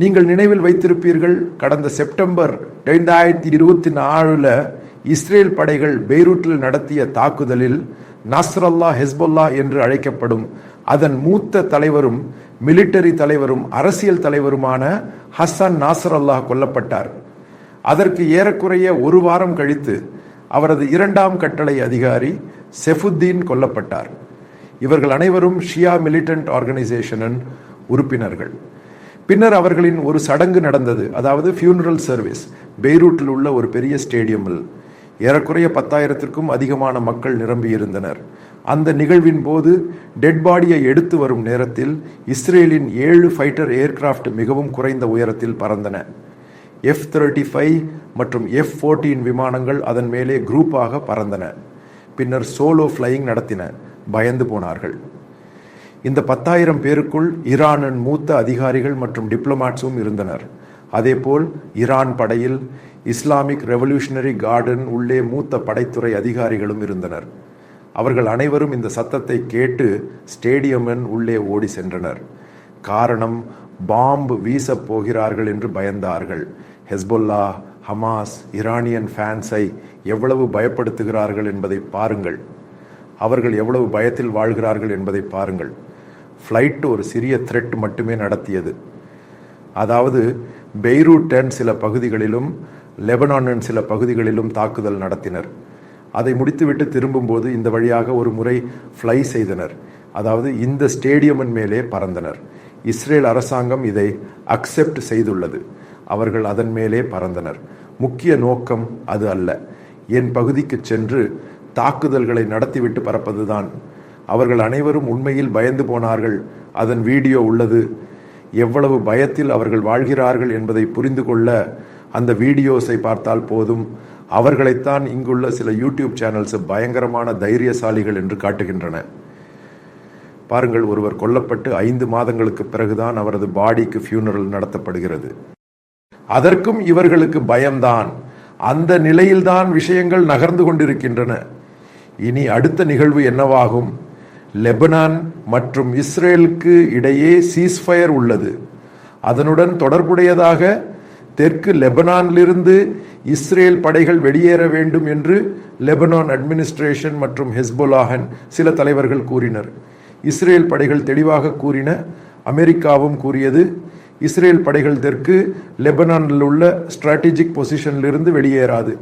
நீங்கள் நினைவில் வைத்திருப்பீர்கள் கடந்த செப்டம்பர் ரெண்டாயிரத்தி இருபத்தி நாலுல இஸ்ரேல் படைகள் பெய்ரூட்டில் நடத்திய தாக்குதலில் நாஸ்ரல்லா ஹெஸ்பொல்லா என்று அழைக்கப்படும் அதன் மூத்த தலைவரும் மிலிட்டரி தலைவரும் அரசியல் தலைவருமான ஹசன் நாசரல்லா கொல்லப்பட்டார். அதற்கு ஏறக்குறைய ஒரு வாரம் கழித்து அவரது இரண்டாம் கட்டளை அதிகாரி செஃபுத்தீன் கொல்லப்பட்டார். இவர்கள் அனைவரும் ஷியா மிலிட்டன்ட் ஆர்கனைசேஷனின் உறுப்பினர்கள். பின்னர் அவர்களின் ஒரு சடங்கு நடந்தது. அதாவது ஃபியூனரல் சர்வீஸ் பெய்ரூட்டில் உள்ள ஒரு பெரிய ஸ்டேடியமில். ஏறக்குறைய பத்தாயிரத்திற்கும் அதிகமான மக்கள் நிரம்பியிருந்தனர். அந்த நிகழ்வின் போது டெட் பாடியை எடுத்து வரும் நேரத்தில் இஸ்ரேலின் ஏழு ஃபைட்டர் ஏர்கிராஃப்ட் மிகவும் குறைந்த உயரத்தில் பறந்தன. எஃப் தேர்ட்டி ஃபைவ் மற்றும் எஃப் ஃபோர்டீன் விமானங்கள் அதன் மேலே குரூப்பாக பறந்தன. பின்னர் சோலோ ஃப்ளையிங் நடத்தின. பயந்து போனார்கள். இந்த பத்தாயிரம் பேருக்குள் ஈரானின் மூத்த அதிகாரிகள் மற்றும் டிப்ளமாட்ஸும் இருந்தனர். அதேபோல் ஈரான் படையில் இஸ்லாமிக் ரெவல்யூஷனரி கார்டன் உள்ளே மூத்த படைத்துறை அதிகாரிகளும் இருந்தனர். அவர்கள் அனைவரும் இந்த சத்தத்தை கேட்டு ஸ்டேடியமின் உள்ளே ஓடி சென்றனர். காரணம் பாம்பு வீசப் போகிறார்கள் என்று பயந்தார்கள். ஹெஸ்பொல்லா ஹமாஸ் ஈரானியன் ஃபேன்ஸை எவ்வளவு பயப்படுத்துகிறார்கள் என்பதை பாருங்கள். அவர்கள் எவ்வளவு பயத்தில் வாழ்கிறார்கள் என்பதை பாருங்கள். ஃப்ளைட் ஒரு சிறிய த்ரெட் மட்டுமே நடத்தியது. அதாவது பெய்ரூட்டன் சில பகுதிகளிலும் லெபனானின் சில பகுதிகளிலும் தாக்குதல் நடத்தினர். அதை முடித்துவிட்டு திரும்பும்போது இந்த வழியாக ஒரு முறை ஃப்ளை செய்தனர். அதாவது இந்த ஸ்டேடியமின் மேலே பறந்தனர். இஸ்ரேல் அரசாங்கம் இதை அக்செப்ட் செய்துள்ளது. அவர்கள் அதன் மேலே பறந்தனர். முக்கிய நோக்கம் அது அல்ல. என் பகுதிக்கு சென்று தாக்குதல்களை நடத்திவிட்டு பறப்பதுதான். அவர்கள் அனைவரும் உண்மையில் பயந்து போனார்கள். அதன் வீடியோ உள்ளது. எவ்வளவு பயத்தில் அவர்கள் வாழ்கிறார்கள் என்பதை புரிந்து கொள்ள அந்த வீடியோஸை பார்த்தால் போதும். அவர்களைத்தான் இங்குள்ள சில யூடியூப் சேனல்ஸ் பயங்கரமான தைரியசாலிகள் என்று காட்டுகின்றன. பாருங்கள் ஒருவர் கொல்லப்பட்டு ஐந்து மாதங்களுக்கு பிறகுதான் அவரது பாடிக்கு ஃபியூனரல் நடத்தப்படுகிறது. அதற்கும் இவர்களுக்கு பயம்தான். அந்த நிலையில்தான் விஷயங்கள் நகர்ந்து கொண்டிருக்கின்றன. இனி அடுத்த நிகழ்வு என்னவாகும்? லெபனான் மற்றும் இஸ்ரேலுக்கு இடையே சீஸ்ஃபயர் உள்ளது. அதனுடன் தொடர்புடையதாக தெற்கு லெபனானிலிருந்து இஸ்ரேல் படைகள் வெளியேற வேண்டும் என்று லெபனான் அட்மினிஸ்ட்ரேஷன் மற்றும் ஹெஸ்பொலாஹன் சில தலைவர்கள் கூறினர். இஸ்ரேல் படைகள் தெளிவாக கூறின அமெரிக்காவும் கூறியது இஸ்ரேல் படைகள் தெற்கு லெபனானில் உள்ள ஸ்ட்ராட்டஜிக் பொசிஷனிலிருந்து வெளியேறாது.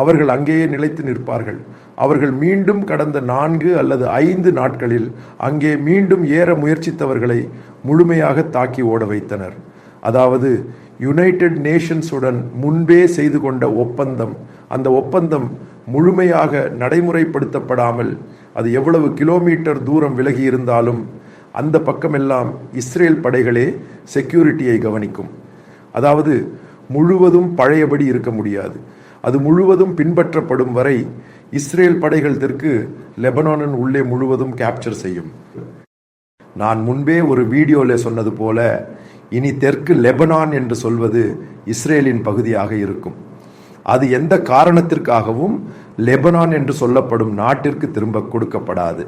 அவர்கள் அங்கேயே நிலைத்து நிற்பார்கள். அவர்கள் மீண்டும் கடந்த நான்கு அல்லது ஐந்து நாட்களில் அங்கே மீண்டும் ஏற முயற்சித்தவர்களை முழுமையாக தாக்கி ஓட வைத்தனர். அதாவது யுனைடெட் நேஷன்ஸுடன் முன்பே செய்து கொண்ட ஒப்பந்தம் அந்த ஒப்பந்தம் முழுமையாக நடைமுறைப்படுத்தப்படாமல் அது எவ்வளவு கிலோமீட்டர் தூரம் விலகி இருந்தாலும் அந்த பக்கமெல்லாம் இஸ்ரேல் படைகளே செக்யூரிட்டியை கவனிக்கும். அதாவது முழுவதும் பழையபடி இருக்க முடியாது. அது முழுவதும் பின்பற்றப்படும் வரை இஸ்ரேல் படைகள் தெற்கு லெபனானின் உள்ளே முழுவதும் கேப்சர் செய்யும். நான் முன்பே ஒரு வீடியோவில் சொன்னது போல இனி தெற்கு லெபனான் என்று சொல்வது இஸ்ரேலின் பகுதியாக இருக்கும். அது எந்த காரணத்திற்காகவும் லெபனான் என்று சொல்லப்படும் நாட்டிற்கு திரும்ப கொடுக்கப்படாது.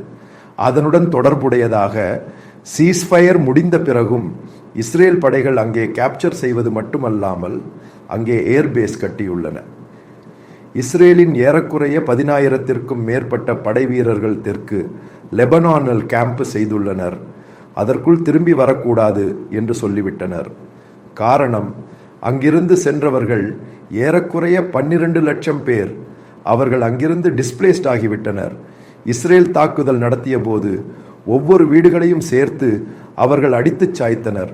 அதனுடன் தொடர்புடையதாக சீஸ்ஃபயர் முடிந்த பிறகும் இஸ்ரேல் படைகள் அங்கே கேப்சர் செய்வது மட்டுமல்லாமல் அங்கே ஏர்பேஸ் கட்டியுள்ளன. இஸ்ரேலின் ஏறக்குறைய பதினாயிரத்திற்கும் மேற்பட்ட படை வீரர்கள் தெற்கு லெபனானில் கேம்ப் செய்துள்ளனர். அதற்குள் திரும்பி வரக்கூடாது என்று சொல்லிவிட்டனர். காரணம் அங்கிருந்து சென்றவர்கள் ஏறக்குறைய பன்னிரண்டு லட்சம் பேர். அவர்கள் அங்கிருந்து டிஸ்பிளேஸ்ட் ஆகிவிட்டனர். இஸ்ரேல் தாக்குதல் நடத்திய போது ஒவ்வொரு வீடுகளையும் சேர்த்து அவர்கள் அடித்துச் சாய்த்தனர்.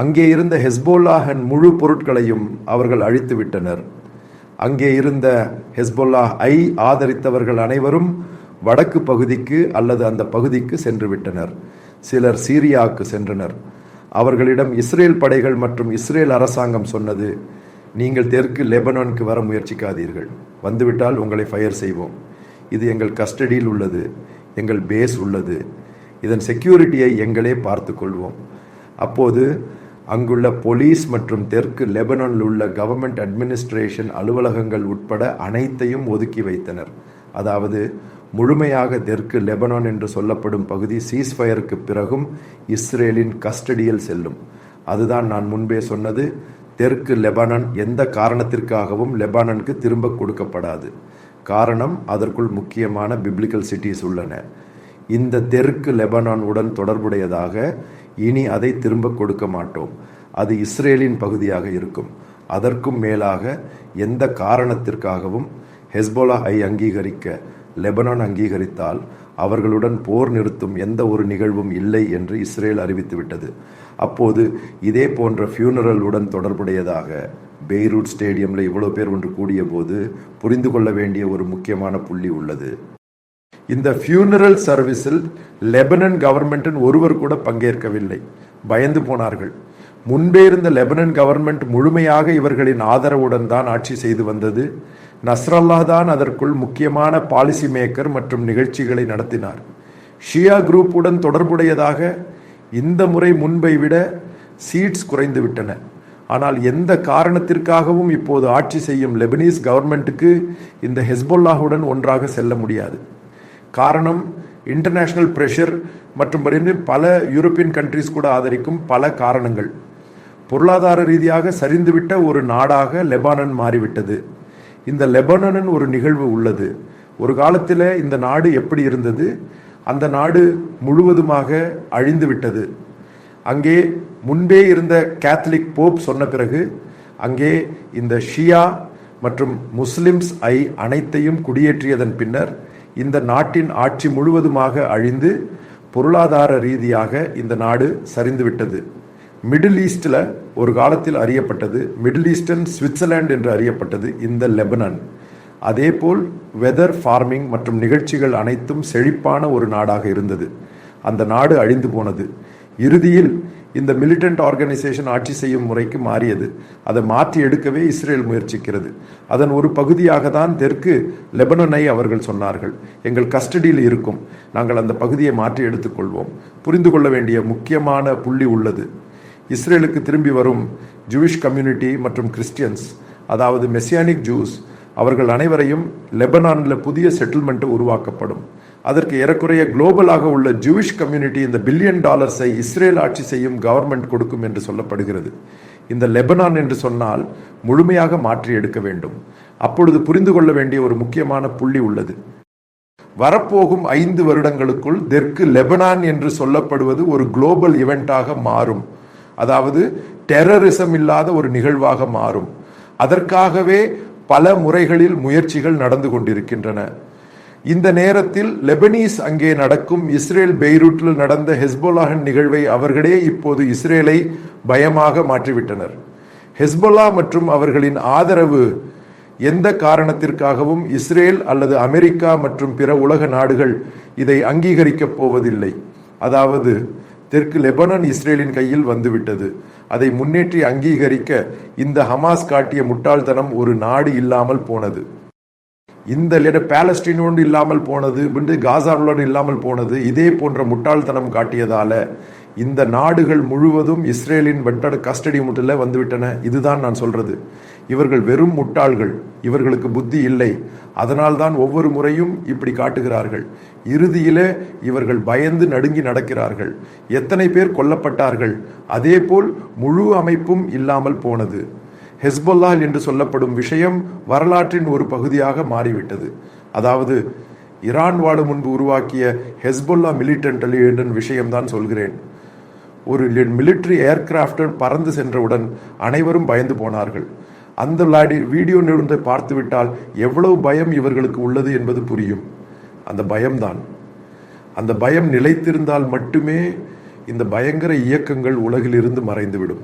அங்கே இருந்த ஹெஸ்போல்லாஹன் முழு பொருட்களையும் அவர்கள் அழித்து விட்டனர் அங்கே இருந்த ஹெஸ்பொல்லா ஐ ஆதரித்தவர்கள் அனைவரும் வடக்கு பகுதிக்கு அல்லது அந்த பகுதிக்கு சென்று விட்டனர். சிலர் சீரியாவுக்கு சென்றனர். அவர்களிடம் இஸ்ரேல் படைகள் மற்றும் இஸ்ரேல் அரசாங்கம் சொன்னது நீங்கள் தெற்கு லெபனானுக்கு வர முயற்சிக்காதீர்கள். வந்துவிட்டால் உங்களை ஃபயர் செய்வோம். இது எங்கள் கஸ்டடியில் உள்ளது. எங்கள் பேஸ் உள்ளது. இதன் செக்யூரிட்டியை எங்களே பார்த்து கொள்வோம். அப்போது அங்குள்ள போலீஸ் மற்றும் தெற்கு லெபனானில் உள்ள கவர்மெண்ட் அட்மினிஸ்ட்ரேஷன் அலுவலகங்கள் உட்பட அனைத்தையும் ஒதுக்கி வைத்தனர். அதாவது முழுமையாக தெற்கு லெபனான் என்று சொல்லப்படும் பகுதி சீஸ்ஃபயருக்கு பிறகும் இஸ்ரேலின் கஸ்டடியில் செல்லும். அதுதான் நான் முன்பே சொன்னது தெற்கு லெபனான் எந்த காரணத்திற்காகவும் லெபனானுக்கு திரும்ப கொடுக்கப்படாது. காரணம் அதற்குள் முக்கியமான பிப்ளிக்கல் சிட்டிஸ் உள்ளன. இந்த தெற்கு லெபனான் உடன் தொடர்புடையதாக இனி அதை திரும்ப கொடுக்க மாட்டோம். அது இஸ்ரேலின் பகுதியாக இருக்கும். அதற்கும் மேலாக எந்த காரணத்திற்காகவும் ஹெஸ்போலா ஐ அங்கீகரிக்க லெபனான் அங்கீகரித்தால் அவர்களுடன் போர் நிறுத்தும் எந்த ஒரு நிகழ்வும் இல்லை என்று இஸ்ரேல் அறிவித்துவிட்டது. அப்போது இதே போன்ற ஃபியூனரலுடன் தொடர்புடையதாக பெய்ரூட் ஸ்டேடியமில் இவ்வளோ பேர் ஒன்று கூடிய போது புரிந்து கொள்ள வேண்டிய ஒரு முக்கியமான புள்ளி உள்ளது. இந்த ஃபியூனரல் சர்வீஸில் லெபனன் கவர்மெண்ட்டின் ஒருவர் கூட பங்கேற்கவில்லை. பயந்து போனார்கள். முன்பே இருந்த லெபனன் கவர்மெண்ட் முழுமையாக இவர்களின் ஆதரவுடன் தான் ஆட்சி செய்து வந்தது. நஸ்ரல்லா தான் அதற்குள் முக்கியமான பாலிசி மேக்கர் மற்றும் நிகழ்ச்சிகளை நடத்தினார். ஷியா குரூப்புடன் தொடர்புடையதாக இந்த முறை முன்பை விட சீட்ஸ் குறைந்து விட்டன. ஆனால் எந்த காரணத்திற்காகவும் இப்போது ஆட்சி செய்யும் லெபனீஸ் கவர்மெண்ட்டுக்கு இந்த ஹெஸ்பொல்லாஹுடன் ஒன்றாக செல்ல முடியாது. காரணம் இன்டர்நேஷனல் ப்ரெஷர் மற்றும் பல யூரோப்பியன் கண்ட்ரிஸ் கூட ஆதரிக்கும் பல காரணங்கள். பொருளாதார ரீதியாக சரிந்துவிட்ட ஒரு நாடாக லெபானன் மாறிவிட்டது. இந்த லெபனனின் ஒரு நிகழ்வு உள்ளது. ஒரு காலத்தில் இந்த நாடு எப்படி இருந்தது? அந்த நாடு முழுவதுமாக அழிந்து விட்டது அங்கே முன்பே இருந்த கேத்தலிக் போப் சொன்ன பிறகு அங்கே இந்த ஷியா மற்றும் முஸ்லிம்ஸ் ஐ அனைத்தையும் குடியேற்றியதன் பின்னர் இந்த நாட்டின் ஆட்சி முழுவதுமாக அழிந்து பொருளாதார ரீதியாக இந்த நாடு சரிந்துவிட்டது. மிடில் ஈஸ்டில் ஒரு காலத்தில் அறியப்பட்டது மிடில் ஈஸ்டர்ன் சுவிட்சர்லாந்து என்று அறியப்பட்டது இந்த லெபனன். அதேபோல் வெதர் ஃபார்மிங் மற்றும் நிகழ்ச்சிகள் அனைத்தும் செழிப்பான ஒரு நாடாக இருந்தது. அந்த நாடு அழிந்து போனது. இறுதியில் இந்த மிலிட்டன்ட் ஆர்கனைசேஷன் ஆட்சி செய்யும் முறைக்கு மாறியது. அதை மாற்றி எடுக்கவே இஸ்ரேல் முயற்சிக்கிறது. அதன் ஒரு பகுதியாக தான் தெற்கு லெபனனை அவர்கள் சொன்னார்கள். எங்கள் கஸ்டடியில் இருக்கும். நாங்கள் அந்த பகுதியை மாற்றி எடுத்துக்கொள்வோம். புரிந்து கொள்ள வேண்டிய முக்கியமான புள்ளி உள்ளது. இஸ்ரேலுக்கு திரும்பி வரும் ஜூவிஷ் கம்யூனிட்டி மற்றும் கிறிஸ்டியன்ஸ் அதாவது மெசியானிக் ஜூஸ் அவர்கள் அனைவரையும் லெபனானில் புதிய செட்டில்மெண்ட் உருவாக்கப்படும். அதற்கு ஏறக்குறைய குளோபலாக உள்ள ஜூவிஷ் கம்யூனிட்டி இந்த பில்லியன் டாலர்ஸை இஸ்ரேல் ஆட்சி செய்யும் கவர்மெண்ட் கொடுக்கும் என்று சொல்லப்படுகிறது. இந்த லெபனான் என்று சொன்னால் முழுமையாக மாற்றி எடுக்க வேண்டும். அப்பொழுது புரிந்து கொள்ள வேண்டிய ஒரு முக்கியமான புள்ளி உள்ளது. வரப்போகும் ஐந்து வருடங்களுக்குள் தெற்கு லெபனான் என்று சொல்லப்படுவது ஒரு குளோபல் இவெண்டாக மாறும். அதாவது டெரரிசம் இல்லாத ஒரு நிகழ்வாக மாறும். அதற்காகவே பல முறைகளில் முயற்சிகள் நடந்து கொண்டிருக்கின்றன. இந்த நேரத்தில் லெபனீஸ் அங்கே நடக்கும் இஸ்ரேல் பெய்ரூட்டில் நடந்த ஹெஸ்போலாஹின் நிகழ்வை அவர்களே இப்போது இஸ்ரேலை பயமாக மாற்றிவிட்டனர். ஹெஸ்போலா மற்றும் அவர்களின் ஆதரவு எந்த காரணத்திற்காகவும் இஸ்ரேல் அல்லது அமெரிக்கா மற்றும் பிற உலக நாடுகள் இதை அங்கீகரிக்கப் போவதில்லை. அதாவது தெற்கு லெபனான் இஸ்ரேலின் கையில் வந்துவிட்டது. அதை முன்னேற்றி அங்கீகரிக்க இந்த ஹமாஸ் காட்டிய முட்டாள்தனம் ஒரு நாடு இல்லாமல் போனது. இந்த பேலஸ்டீனோடு இல்லாமல் போனது காசாவுடன் இல்லாமல் போனது இதே போன்ற முட்டாள்தனம் காட்டியதால இந்த நாடுகள் முழுவதும் இஸ்ரேலின் வெட்டட கஸ்டடி முட்டில் வந்துவிட்டன. இதுதான் நான் சொல்றது. இவர்கள் வெறும் முட்டாள்கள். இவர்களுக்கு புத்தி இல்லை. அதனால்தான் ஒவ்வொரு முறையும் இப்படி காட்டுகிறார்கள். இறுதியிலே இவர்கள் பயந்து நடுங்கி நடக்கிறார்கள். எத்தனை பேர் கொல்லப்பட்டார்கள்? அதேபோல் முழு அமைப்பும் இல்லாமல் போனது. ஹெஸ்பொல்லால் என்று சொல்லப்படும் விஷயம் வரலாற்றின் ஒரு பகுதியாக மாறிவிட்டது. அதாவது ஈரான் வாடு முன்பு உருவாக்கிய ஹெஸ்பொல்லா மிலிட்டன்ட் விஷயம்தான் சொல்கிறேன். ஒரு மிலிட்ரி ஏர்கிராஃப்டர் பறந்து சென்றவுடன் அனைவரும் பயந்து போனார்கள். அந்த வீடியோ நிறுவனத்தை பார்த்துவிட்டால் எவ்வளவு பயம் இவர்களுக்கு உள்ளது என்பது புரியும். அந்த பயம்தான். அந்த பயம் நிலைத்திருந்தால் மட்டுமே இந்த பயங்கர இயக்கங்கள் உலகிலிருந்து மறைந்துவிடும்.